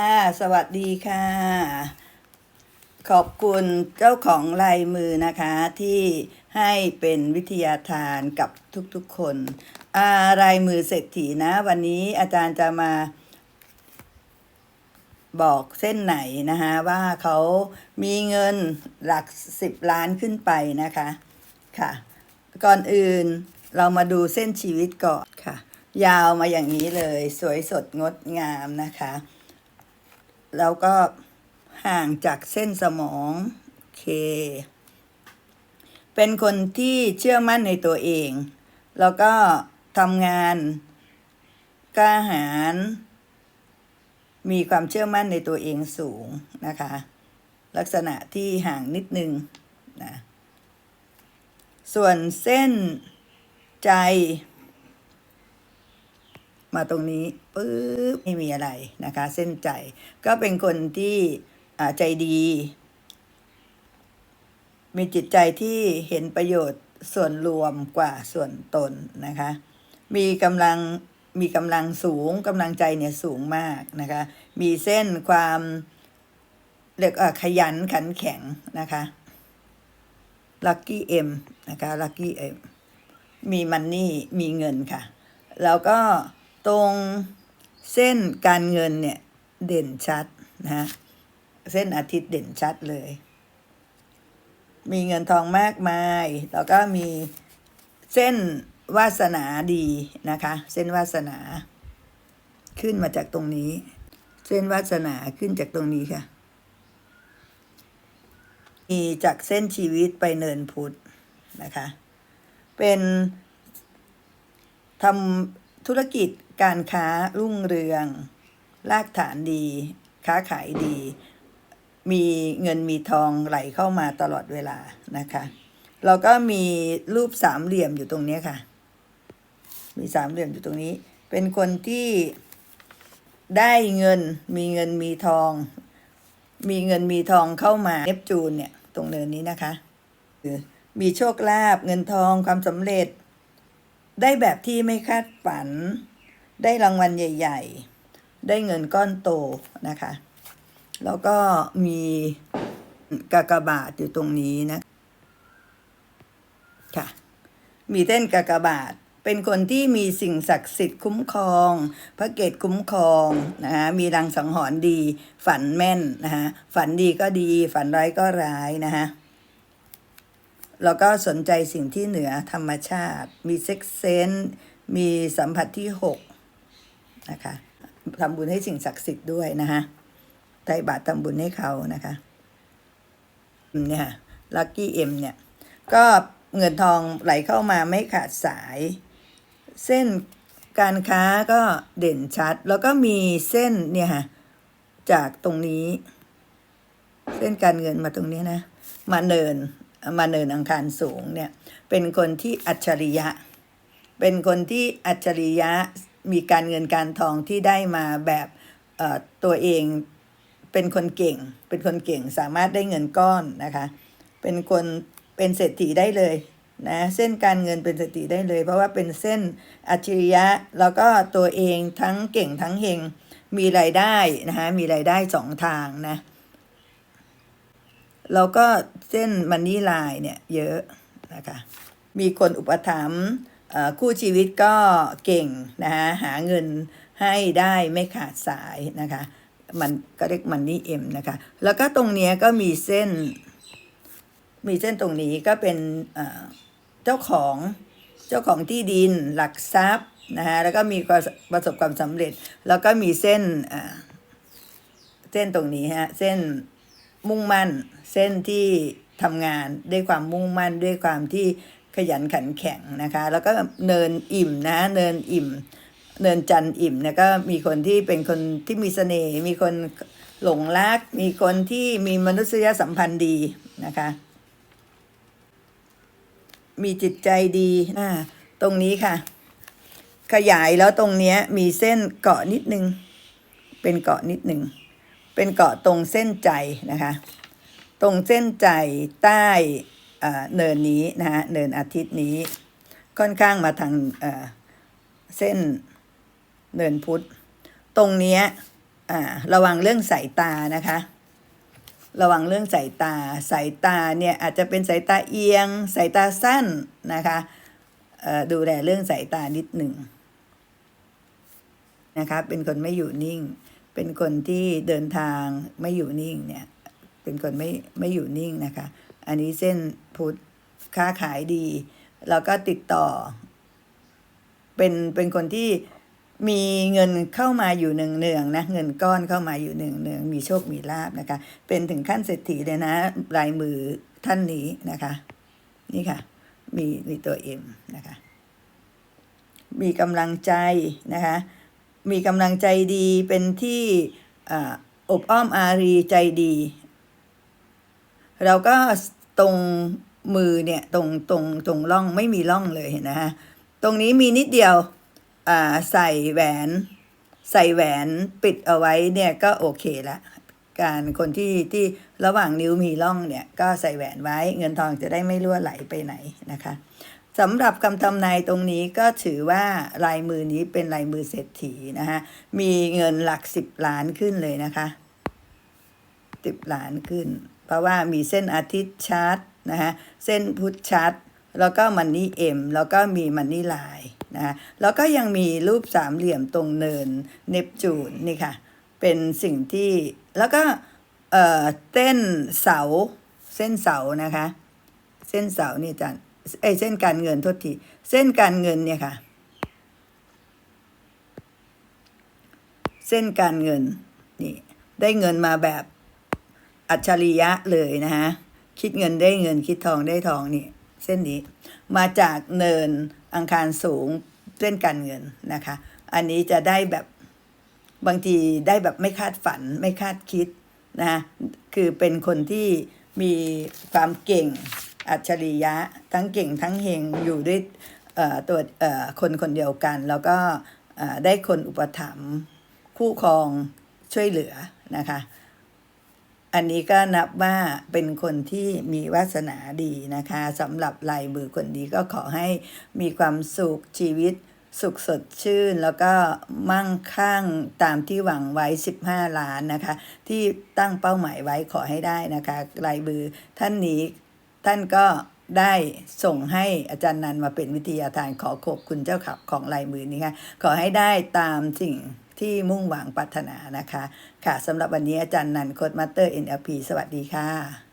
ค่ะสวัสดีค่ะ ขอบคุณเจ้าของลายมือนะคะที่ให้เป็นวิทยาทานกับทุกๆคนอารายมือเศรษฐีนะ วันนี้อาจารย์จะมาบอกเส้นไหนนะคะว่าเขามีเงินหลักสิบล้านขึ้นไปนะคะค่ะ ก่อนอื่นเรามาดูเส้นชีวิตก่อนค่ะ ยาวมาอย่างนี้เลยสวยสดงดงามนะคะ แล้วก็ห่างจากเส้นสมองโอเค เป็นคนที่เชื่อมั่นในตัวเอง แล้วก็ทำงานกล้าหาญมีความเชื่อมั่นในตัวเองสูงนะคะ ลักษณะที่ห่างนิดนึงนะส่วนเส้นใจ มาตรงนี้ปึ๊บไม่มีอะไรนะคะ เส้นใจก็เป็นคนที่ใจดี มีจิตใจที่เห็นประโยชน์ส่วนรวมกว่าส่วนตนนะคะ มีกำลังมีกำลังสูงกำลังใจเนี่ยสูงมากนะคะ มีเส้นความเรียกขยันขันแข็งนะคะลัคกี้เอ็มนะคะลัคกี้เอ็มมีมันนี่มีเงินค่ะ แล้วก็ ตรงเส้นการเงินเนี่ยเด่นชัดนะฮะเส้นอาทิตย์เด่นชัดเลย มีเงินทองมากมาย แล้วก็มีเส้นวาสนาดีนะคะ เส้นวาสนา ขึ้นมาจากตรงนี้ เส้นวาสนาขึ้นจากตรงนี้ค่ะ มีจากเส้นชีวิตไปเนินพุทธนะคะ เป็นทำธุรกิจ การค้ารุ่งเรือง รากฐานดี ค้าขายดี มีเงินมีทองไหลเข้ามาตลอดเวลานะคะแล้วก็มีรูปสามเหลี่ยมอยู่ตรงนี้ค่ะ มีสามเหลี่ยมอยู่ตรงนี้ เป็นคนที่ได้เงินมีเงินมีทอง มีเงินมีทองเข้ามาเนปจูนเนี่ยตรงเนินนี้นะคะคือมีโชคลาภเงินทองความสำเร็จ ได้แบบที่ไม่คาดฝัน ได้รางวัลใหญ่ ๆ ได้เงินก้อนโตนะคะ แล้วก็มีกากบาทอยู่ตรงนี้นะค่ะ มีเต้นกากบาทเป็นคนที่มีสิ่งศักดิ์สิทธิ์คุ้มครอง พระเกตคุ้มครองนะฮะมีรังสังหรณ์ดี ฝันแม่นนะฮะฝันดีก็ดี ฝันร้ายก็ร้ายนะฮะแล้วก็สนใจสิ่งที่เหนือธรรมชาติ มีเซ็กเซนส์มีสัมผัสที่หก นะคะทำบุญให้สิ่งศักดิ์สิทธิ์ด้วยนะคะไตรบาตรทำบุญให้เขานะคะเนี่ยลัคกี้เอ็มเนี่ย ก็เงินทองไหลเข้ามาไม่ขาดสาย เส้นการค้าก็เด่นชัด แล้วก็มีเส้นเนี่ยค่ะจากตรงนี้ เส้นการเงินมาตรงนี้นะ มาเนินมาเนินอังคารสูงเนี่ย เป็นคนที่อัจฉริยะ เป็นคนที่อัจฉริยะ มีการเงินการทองที่ได้มาแบบตัวเองเป็นคนเก่ง เป็นคนเก่งสามารถได้เงินก้อนนะคะ เป็นคนเป็นเศรษฐีได้เลยนะเส้นการเงินเป็นเศรษฐีได้เลย เพราะว่าเป็นเส้นอัจฉริยะแล้วก็ตัวเองทั้งเก่งทั้งเฮงมีรายได้นะคะมีรายได้สองทางนะแล้วก็เส้นมันนี่ลายเนี่ยเยอะนะคะมีคนอุปถัมภ์ คู่ชีวิตก็เก่งนะคะหาเงินให้ได้ไม่ขาดสายนะคะ มันก็เรียกมันนี่เอ็มนะคะ แล้วก็ตรงนี้ก็มีเส้น มีเส้นตรงนี้ก็เป็นเจ้าของเจ้าของที่ดินหลักทรัพย์นะคะแล้วก็มีความประสบความสำเร็จ แล้วก็มีเส้นเส้นตรงนี้ฮะเส้นมุ่งมั่นเส้นที่ทำงานด้วยความมุ่งมั่นด้วยความที่ ยันขันแข็งนะคะ แล้วก็เนินอิ่มนะเนินอิ่ม เนินจันอิ่มนี่ยก็มีคนที่เป็นคนที่มีเสน่ห์มีคนหลงรัก มีคนที่มีมนุษยสัมพันธ์ดีนะคะ มีจิตใจดีอ่าตรงนี้ค่ะ ขยายแล้วตรงนี้มีเส้นเกาะนิดนึง เป็นเกาะนิดนึง เป็นเกาะตรงเส้นใจนะคะ ตรงเส้นใจใต้ เนินนี้นะฮะเนินอาทิตย์นี้ ค่อนข้างมาทางเส้นเนินพุธตรงเนี้ยระวังเรื่องสายตานะคะ ระวังเรื่องสายตาสายตาเนี่ยอาจจะเป็นสายตาเอียงสายตาสั้นนะคะดูแลเรื่องสายตานิดหนึ่งนะคะเป็นคนไม่อยู่นิ่ง เป็นคนที่เดินทางไม่อยู่นิ่งเนี่ยเป็นคนไม่ไม่อยู่นิ่งนะคะ อันนี้เส้นพุทธค้าขายดี แล้วก็ติดต่อ เป็นเป็นคนที่มีเงินเข้ามาอยู่หนึ่งเนืองนะเงินก้อนเข้ามาอยู่หนึ่งเนืองมีโชคมีลาบนะคะ เป็นถึงขั้นเศรษฐีเลยนะลายมือท่านนี้นะคะ นี่ค่ะ มีมีตัวเอ็มนะคะ มีกำลังใจนะคะ มีกำลังใจดีเป็นที่ออบอ้อมอารีใจดี เราก็ ตรงมือเนี่ยตรงตรงตรงร่องไม่มีร่องเลยเห็นนะฮะตรงนี้มีนิดเดียวอ่าใส่แหวน ใส่แหวนปิดเอาไว้เนี่ยก็โอเคละการคนที่ที่ระหว่างนิ้วมีร่องเนี่ยก็ใส่แหวนไว้เงินทองจะได้ไม่รั่วไหลไปไหนนะคะสำหรับคำทำนายตรงนี้ก็ถือว่าลายมือนี้เป็นลายมือเศรษฐีนะคะมีเงินหลักสิบล้านขึ้นเลยนะคะสิบล้านขึ้น เพราะว่ามีเส้นอาทิตย์ชาร์ตนะคะเส้นพุธชาร์ตแล้วก็มันนี่เอ็มแล้วก็มีมันนี่ลน์นะคะแล้วก็ยังมีรูปสามเหลี่ยมตรงเนินเนปจูนนี่ค่ะเป็นสิ่งที่แล้วก็เอ่อเส้นเสาเส้นเสานะคะเส้นเสานี่จารย์ไอเส้นการเงินทษทีเส้นการเงินเนี่ยค่ะ เส้นการเงินนี่ได้เงินมาแบบ อัจฉริยะเลยนะฮะ คิดเงินได้เงินคิดทองได้ทองนี่ เส้นนี้ มาจากเนินอังคารสูงเส้นการเงินนะคะ อันนี้จะได้แบบบางทีได้แบบไม่คาดฝันไม่คาดคิดนะะคือเป็นคนที่มีความเก่งอัจฉริยะ ทั้งเก่งทั้งเฮงอยู่ด้วยเออตัวเออคนคนเดียวกัน แล้วก็เออได้คนอุปถัมภ์คู่ครองช่วยเหลือนะคะ อันนี้ก็นับว่าเป็นคนที่มีวาสนาดีนะคะสำหรับลายมือคนนี้ก็ขอให้มีความสุขชีวิตสุขสดชื่นแล้วก็มั่งคั่งตามที่หวังไว้ 15 ล้านนะคะ ที่ตั้งเป้าหมายไว้ขอให้ได้นะคะลายมือท่านนี้ท่านก็ได้ส่งให้อาจารย์นันมาเป็นวิทยาทานขอขอบคุณเจ้าขับของลายมือนี้ค่ะขอให้ได้ตามสิ่ง ที่มุ่งหวังปรารถนานะคะ ค่ะสำหรับวันนี้อาจารย์นันโคดมาสเตอร์ NLP สวัสดีค่ะ